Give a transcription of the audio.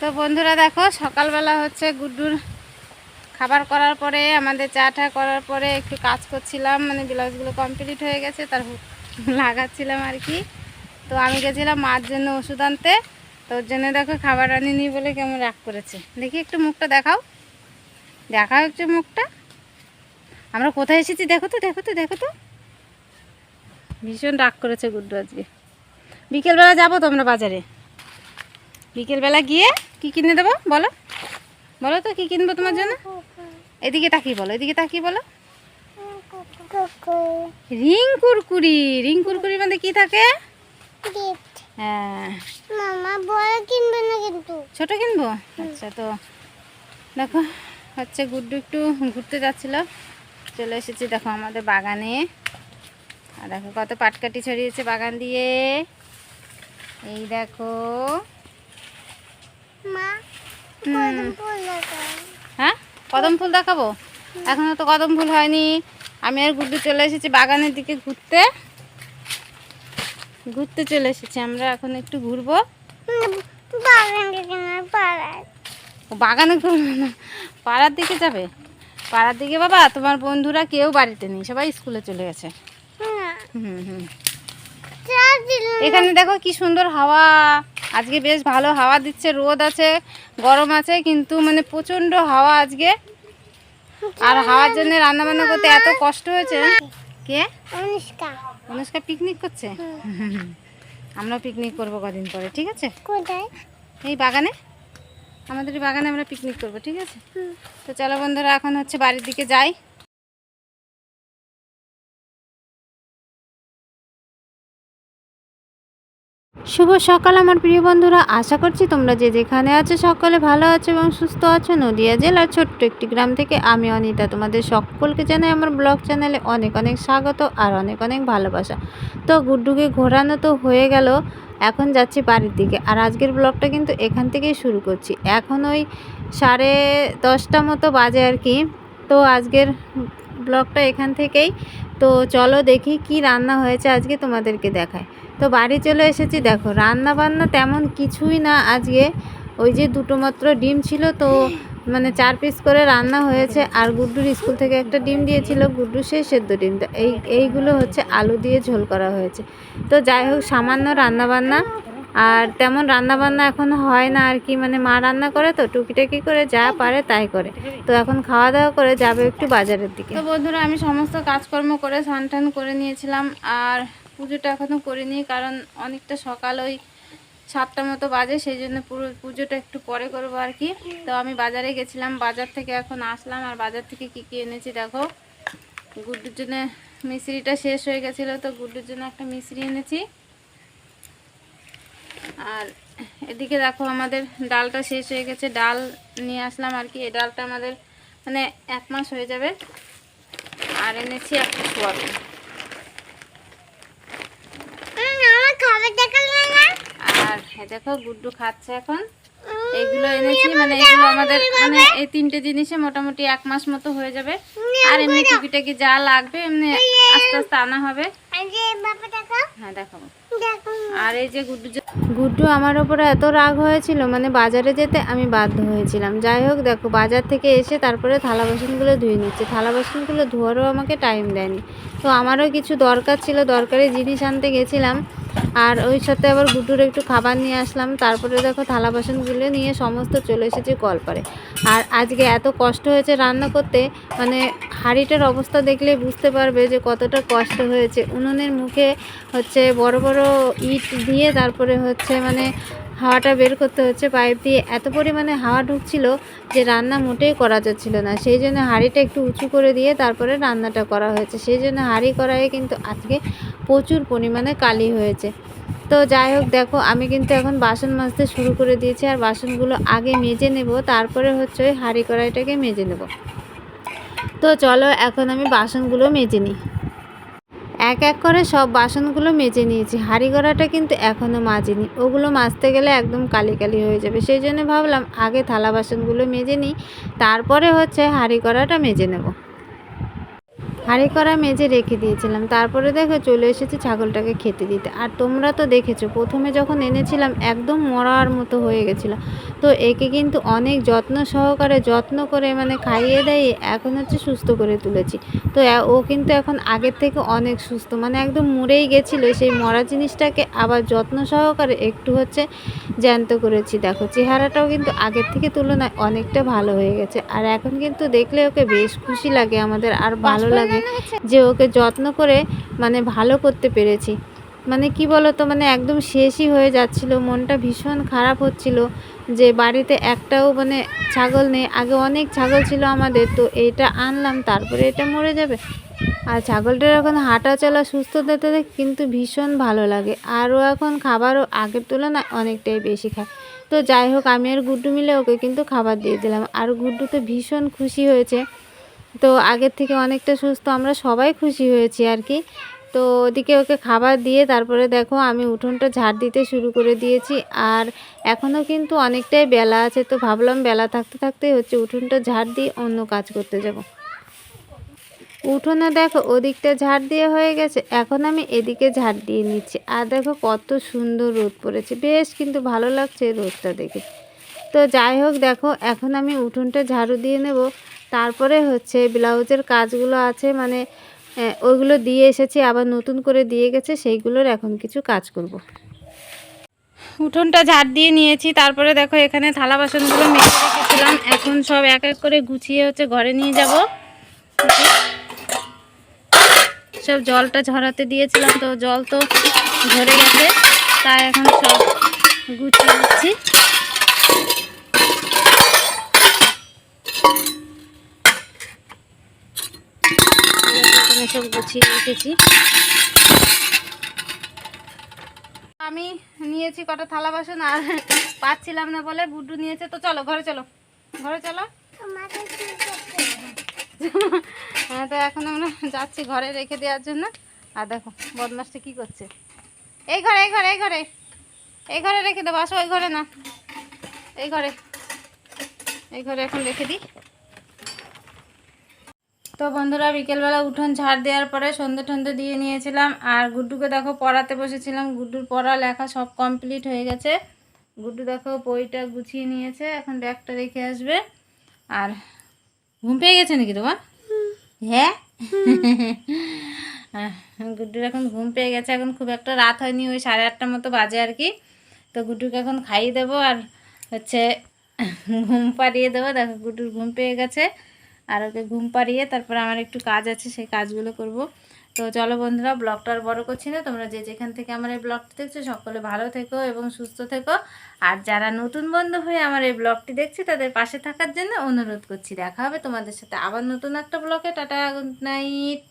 তো বন্ধুরা দেখো, সকালবেলা হচ্ছে গুড্ডুর খাবার করার পরে, আমাদের চা টা করার পরে একটু কাজ করছিলাম মানে ব্লাউজগুলো কমপ্লিট হয়ে গেছে, তার লাগাচ্ছিলাম আর কি। তো আমি গেছিলাম মার জন্য ওষুধ আনতে, তো ওর জন্য দেখো খাবার আনিনি বলে কেমন রাগ করেছে। দেখি একটু মুখটা দেখাও। দেখাও একটু মুখটা। আমরা কোথায় এসেছি দেখো তো দেখো তো দেখো তো। ভীষণ রাগ করেছে গুড্ডু আজকে। বিকেলবেলা যাব তো আমরা বাজারে। বিকেলবেলা গিয়ে কি কিনে দেবো? বলো। বলো তো কি কিনবো তোমার জন্য? এদিকে তাকিয়ে বলো এদিকে তাকিয়ে বলো। রিং কুরকুরি রিং কুরকুরির মানে কি থাকে? হ্যাঁ। মামা বড় কিনবে না কিন্তু? ছোট কিনবো? আচ্ছা তো দেখো হচ্ছে গুড্ডু একটু ঘুরতে যাচ্ছিল। চলে এসেছি দেখো আমাদের বাগানে। আর দেখো কত পাটকাটি ছড়িয়েছে বাগান দিয়ে। এই দেখো মা হুম। কদম ফুল লাগাও হ্যাঁ? কদম ফুল দেখাবো? এখনও তো কদম ফুল হয়নি। আমি আর গুড্ডু চলে এসেছি বাগানের দিকে ঘুরতে। ঘুরতে চলে এসেছি আমরা এখন একটু ঘুরবো। বাগান ঘুরবো না। পাড়ার দিকে যাবে? পাড়ার দিকে বাবা তোমার বন্ধুরা কেউ বাড়িতে নেই সবাই স্কুলে চলে গেছে। হুম হুম। এখানে দেখো কি সুন্দর হাওয়া। আজকে বেশ ভালো হাওয়া দিচ্ছে রোদ আছে গরম আছে কিন্তু মানে প্রচণ্ড হাওয়া আজকে। আর হাওয়ার জন্য রান্না বান্না করতে এত কষ্ট হয়েছে। কে? অনুষ্কা। অনুষ্কা পিকনিক করছে? আমরা পিকনিক করব কদিন পরে ঠিক আছে? কোথায়? এই বাগানে। আমাদের এই বাগানে আমরা পিকনিক করব ঠিক আছে? তো চলো বন্ধুরা এখন হচ্ছে বাড়ির দিকে যাই। শুভ সকাল আমার প্রিয় বন্ধুরা। আশা করছি তোমরা যে যেখানে আছো সকলে ভালো আছো এবং সুস্থ আছো। নদিয়া জেলার ছোট্ট একটি গ্রাম থেকে আমি অনিতা। তোমাদের সকলকে জানাই আমার ব্লগ চ্যানেলে অনেক অনেক স্বাগত আর অনেক অনেক ভালোবাসা। তো গুড্ডুকে ঘোরানো তো হয়ে গেল, এখন যাচ্ছি বাড়ির দিকে। আর আজকের ব্লগটা কিন্তু এখান থেকেই শুরু করছি। এখন ওই সাড়ে দশটা মতো বাজে আর কি। তো আজকের ব্লগটা এখান থেকেই। তো চলো দেখি কি রান্না হয়েছে আজকে তোমাদেরকে দেখায়। তো বাড়ি চলে এসেছি, দেখো রান্না বান্না তেমন কিছুই না আজকে। ওই যে দুটো মাত্র ডিম ছিল, তো মানে চার পিস করে রান্না হয়েছে। আর গুড্ডুর স্কুল থেকে একটা ডিম দিয়েছিল, গুড্ডু সেই সেদ্ধ ডিমটা এই, এইগুলো হচ্ছে আলু দিয়ে ঝোল করা হয়েছে। তো যাই হোক, সামান্য রান্না বান্না আর তেমন রান্না বান্না এখন হয় না আর কি মানে মা রান্না করে তো, টুকিটাকি করে যা পারে তাই করে। তো এখন খাওয়া দাওয়া করে যাবে একটু বাজারের দিকে। তো বন্ধুরা, আমি সমস্ত কাজকর্ম করে স্নান করে নিয়েছিলাম আর পুজোটা এখনও করিনি কারণ অনেকটা সকাল, ওই সাতটা মতো বাজে, সেই জন্য পুরো পুজোটা একটু পরে করব আর কি। তো আমি বাজারে গেছিলাম, বাজার থেকে এখন আসলাম আর বাজার থেকে কি কি এনেছি দেখো। গুড্ডুর জন্য মিশ্রিটা শেষ হয়ে গেছিল, তো গুড্ডুর জন্য একটা মিশ্রি এনেছি। আর এদিকে দেখো আমাদের ডালটা শেষ হয়ে গেছে। ডাল নিয়ে আসলাম আর কি। এই ডালটা আমাদের মানে এক মাস হয়ে যাবে। আর এনেছি একটা সোয়াবিন। আর দেখো গুড্ডু খাচ্ছে এখন। এগুলো এনেছি মানে এগুলো আমাদের মানে এই তিনটে জিনিসে মোটামুটি এক মাস মতো হয়ে যাবে। আর এমনি টুকিটাকি যা লাগবে এমনি আস্তে আস্তে আনা হবে। হ্যাঁ দেখাবো আর এই যে গুড্ডু গুড্ডু আমার ওপরে এত রাগ হয়েছিল মানে বাজারে যেতে আমি বাধ্য হয়েছিলাম। যাই হোক দেখো বাজার থেকে এসে তারপরে থালা বাসনগুলো ধুয়ে নিচ্ছে। থালা বাসনগুলো ধোয়ারও আমাকে টাইম দেয়নি। তো আমারও কিছু দরকার ছিল দরকারি জিনিস আনতে গেছিলাম। আর ওই সাথে আবার গুটুর একটু খাবার নিয়ে আসলাম। তারপরে দেখো থালা বাসনগুলো নিয়ে সমস্ত চলে এসেছি কলপারে। আর আজকে এত কষ্ট হয়েছে রান্না করতে মানে হাঁড়িটার অবস্থা দেখলে বুঝতে পারবে যে কতটা কষ্ট হয়েছে। উনুনের মুখে হচ্ছে বড় বড় ইট দিয়ে, তারপরে হচ্ছে মানে হাওয়াটা বের করতে হচ্ছে পাইপ দিয়ে। এত পরিমাণে হাওয়া ঢুকছিল যে রান্না মোটেই করা যাচ্ছিল না। সেই জন্য হাঁড়িটা একটু উঁচু করে দিয়ে তারপরে রান্নাটা করা হয়েছে। সেই জন্য হাঁড়ি করায় কিন্তু আজকে প্রচুর পরিমাণে কালি হয়েছে। তো যাই হোক, দেখো, আমি কিন্তু এখন বাসন মাজতে শুরু করে দিয়েছি আর বাসনগুলো আগে মেজে নেব, তারপরে হচ্ছে ওই হাঁড়ি কড়াইটাকে মেজে নেব। তো চলো, এখন আমি বাসনগুলো মেজে নিই। এক এক করে সব বাসনগুলো মেজে নিয়েছি। হাঁড়ি গড়াটা কিন্তু এখনও মাজিনি। ওগুলো মাজতে গেলে একদম কালি কালি হয়ে যাবে। সেই জন্য ভাবলাম আগে থালা বাসনগুলো মেজে নিই, তারপরে হচ্ছে হাঁড়ি গড়াটা মেজে নেব। হাঁড়ি করা মেজে রেখে দিয়েছিলাম। তারপরে দেখো চলে এসেছি ছাগলটাকে খেতে দিতে। আর তোমরা তো দেখেছ প্রথমে যখন এনেছিলাম একদম মরার মতো হয়ে গেছিল। তো একে কিন্তু অনেক যত্ন সহকারে যত্ন করে মানে খাইয়ে দেয় এখন হচ্ছে সুস্থ করে তুলেছি। তো ও কিন্তু এখন আগের থেকে অনেক সুস্থ মানে একদম মরেই গেছিল। সেই মরা জিনিসটাকে আবার যত্ন সহকারে একটু হচ্ছে জ্যান্ত করেছি। দেখো চেহারাটাও কিন্তু আগের থেকে তুলনায় অনেকটা ভালো হয়ে গেছে। আর এখন কিন্তু দেখলে ওকে বেশ খুশি লাগে আমাদের আর ভালো লাগে যে ওকে যত্ন করে মানে ভালো করতে পেরেছি। মানে কি বলতো মানে একদম শেষই হয়ে যাচ্ছিল, মনটা ভীষণ খারাপ হচ্ছিল যে বাড়িতে একটাও মানে ছাগল নেই। আগে অনেক ছাগল ছিল আমাদের, তো এইটা আনলাম, তারপরে এটা মরে যাবে। আর ছাগলটার এখন হাঁটা চলা সুস্থতাতে কিন্তু ভীষণ ভালো লাগে। আর ও এখন খাবারও আগের তুলনায় অনেকটাই বেশি খায়। তো যাই হোক, আমি আর গুড্ডু মিলে ওকে কিন্তু খাবার দিয়ে দিলাম। আর গুড্ডু তো ভীষণ খুশি হয়েছে। তো আগের থেকে অনেকটা সুস্থ, আমরা সবাই খুশি হয়েছি আর কি। তো ওদিকে ওকে খাবার দিয়ে তারপরে দেখো আমি উঠোনটা ঝাড় দিতে শুরু করে দিয়েছি। আর এখনও কিন্তু অনেকটাই বেলা আছে, তো ভাবলাম বেলা থাকতে থাকতেই হচ্ছে উঠোনটা ঝাড় দিয়ে অন্য কাজ করতে যাব। উঠোনে দেখো ওদিকটা ঝাড় দিয়ে হয়ে গেছে, এখন আমি এদিকে ঝাড় দিয়ে নিচ্ছি। আর দেখো কত সুন্দর রোদ পড়েছে, বেশ কিন্তু ভালো লাগছে রোদটা দেখে। তো যাই হোক, দেখো, এখন আমি উঠোনটা ঝাড়ু দিয়ে নেব। তারপরে হচ্ছে ব্লাউজের কাজগুলো আছে মানে ওইগুলো দিয়ে এসেছি, আবার নতুন করে দিয়ে গেছে, সেইগুলোর এখন কিছু কাজ করব। উঠোনটা ঝাড় দিয়ে নিয়েছি, তারপরে দেখো, এখানে থালা বাসনগুলো মেজে রেখেছিলাম। এখন সব এক এক করে গুছিয়ে হচ্ছে ঘরে নিয়ে যাব। সব জলটা ঝরাতে দিয়েছিলাম, তো জল তো ঝরে গেছে, তাই এখন সব গুছিয়ে এখানে সব গুছিয়ে রেখেছি। আমি নিয়েছি কটা থালা বাসন আর পাচ্ছিলাম না বলে গুড্ডু নিয়েছে। তো চলো, ঘরে চলো। ঘরে চলো? হ্যাঁ তো এখন আমরা যাচ্ছি ঘরে রেখে দেওয়ার জন্য। আর দেখো, বদমাসটা কি করছে। এই ঘরে এই ঘরে এই ঘরে। এই ঘরে রেখে দেবো, আসো ওই ঘরে না। এই ঘরে। এই ঘরে এখন রেখে দিই। তো বন্ধুরা, বিকেলবেলা উঠোন ঝাড় দেওয়ার পরে সন্ধে টন্ধে দিয়ে নিয়েছিলাম। আর গুড্ডুকে দেখো পড়াতে বসেছিলাম। গুড্ডুর পড়া, লেখা সব কমপ্লিট হয়ে গেছে। গুড্ডু দেখো বইটা গুছিয়ে নিয়েছে। এখন ব্যাগটা রেখে আসবে। আর ঘুম পেয়ে গেছে নাকি তোমার? হ্যাঁ? গুড্ডুর এখন ঘুম পেয়ে গেছে। এখন খুব একটা রাত হয়নি, ওই সাড়ে আটটার মতো বাজে আর কি। তো গুড্ডুকে এখন খাইয়ে দেবো। আর হচ্ছে ঘুম পাড়িয়ে দেবো। দেখো গুড্ডুর ঘুম পেয়ে গেছে। আর ওকে ঘুম পাড়িয়ে তারপর আমার একটু কাজ আছে, সেই কাজগুলো করব। তো চলো বন্ধুরা, ব্লগটা আর বড় করছি না। তোমরা যে যেখান থেকে আমার এই ব্লগটি দেখছ, সকলে ভালো থেকো এবং সুস্থ থেকো। আর যারা নতুন বন্ধু হয়ে আমার এই ব্লগটি দেখছি, তাদের পাশে থাকার জন্য অনুরোধ করছি। দেখা হবে তোমাদের সাথে আবার নতুন একটা ব্লগে। Tata, good night.